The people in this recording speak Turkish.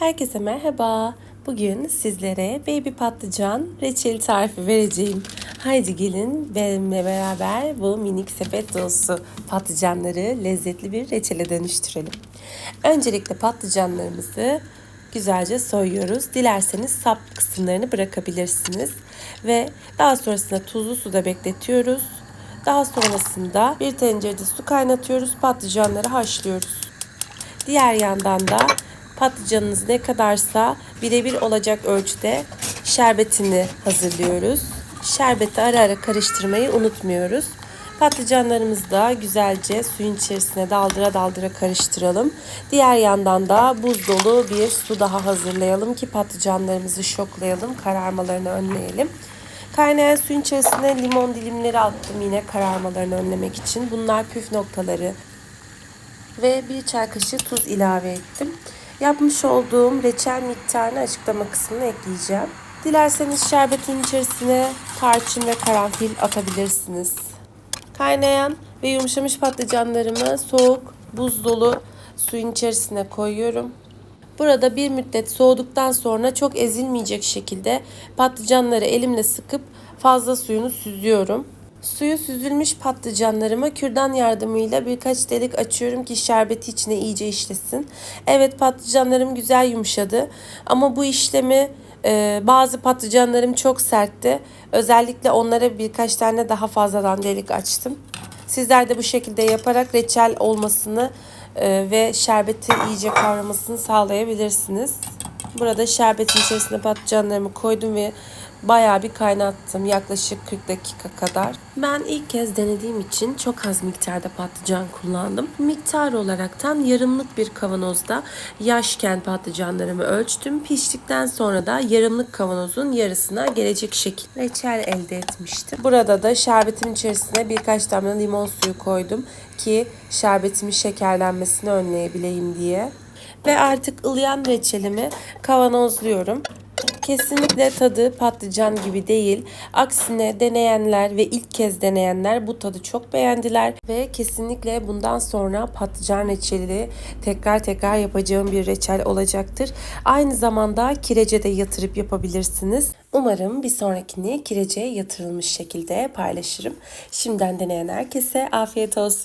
Herkese merhaba. Bugün sizlere baby patlıcan reçeli tarifi vereceğim. Haydi gelin benimle beraber bu minik sepet dolusu patlıcanları lezzetli bir reçele dönüştürelim. Öncelikle patlıcanlarımızı güzelce soyuyoruz. Dilerseniz sap kısımlarını bırakabilirsiniz. Ve daha sonrasında tuzlu suda bekletiyoruz. Daha sonrasında bir tencerede su kaynatıyoruz. Patlıcanları haşlıyoruz. Diğer yandan da patlıcanınız ne kadarsa birebir olacak ölçüde şerbetini hazırlıyoruz. Şerbeti ara ara karıştırmayı unutmuyoruz. Patlıcanlarımızı da güzelce suyun içerisine daldıra daldıra karıştıralım. Diğer yandan da buz dolu bir su daha hazırlayalım ki patlıcanlarımızı şoklayalım, kararmalarını önleyelim. Kaynayan suyun içerisine limon dilimleri attım yine kararmalarını önlemek için. Bunlar püf noktaları ve bir çay kaşığı tuz ilave ettim. Yapmış olduğum reçel miktarını açıklama kısmına ekleyeceğim. Dilerseniz şerbetin içerisine tarçın ve karanfil atabilirsiniz. Kaynayan ve yumuşamış patlıcanlarımı soğuk, buz dolu suyun içerisine koyuyorum. Burada bir müddet soğuduktan sonra çok ezilmeyecek şekilde patlıcanları elimle sıkıp fazla suyunu süzüyorum. Suyu süzülmüş patlıcanlarımı kürdan yardımıyla birkaç delik açıyorum ki şerbeti içine iyice işlesin. Evet patlıcanlarım güzel yumuşadı ama bu işlemi e, bazı patlıcanlarım çok sertti. Özellikle onlara birkaç tane daha fazladan delik açtım. Sizler de bu şekilde yaparak reçel olmasını e, ve şerbeti iyice kavramasını sağlayabilirsiniz. Burada şerbetin içerisine patlıcanlarımı koydum ve bayağı bir kaynattım yaklaşık 40 dakika kadar. Ben ilk kez denediğim için çok az miktarda patlıcan kullandım. Miktar olaraktan yarımlık bir kavanozda yaşken patlıcanlarımı ölçtüm. Piştikten sonra da yarımlık kavanozun yarısına gelecek şekilde reçel elde etmiştim. Burada da şerbetin içerisine birkaç damla limon suyu koydum ki şerbetimin şekerlenmesini önleyebileyim diye. Ve artık ılıyan reçelimi kavanozluyorum. Kesinlikle tadı patlıcan gibi değil. Aksine deneyenler ve ilk kez deneyenler bu tadı çok beğendiler ve kesinlikle bundan sonra patlıcan reçeli tekrar tekrar yapacağım bir reçel olacaktır. Aynı zamanda kirece de yatırıp yapabilirsiniz. Umarım bir sonrakini kireceye yatırılmış şekilde paylaşırım. Şimdiden deneyen herkese afiyet olsun.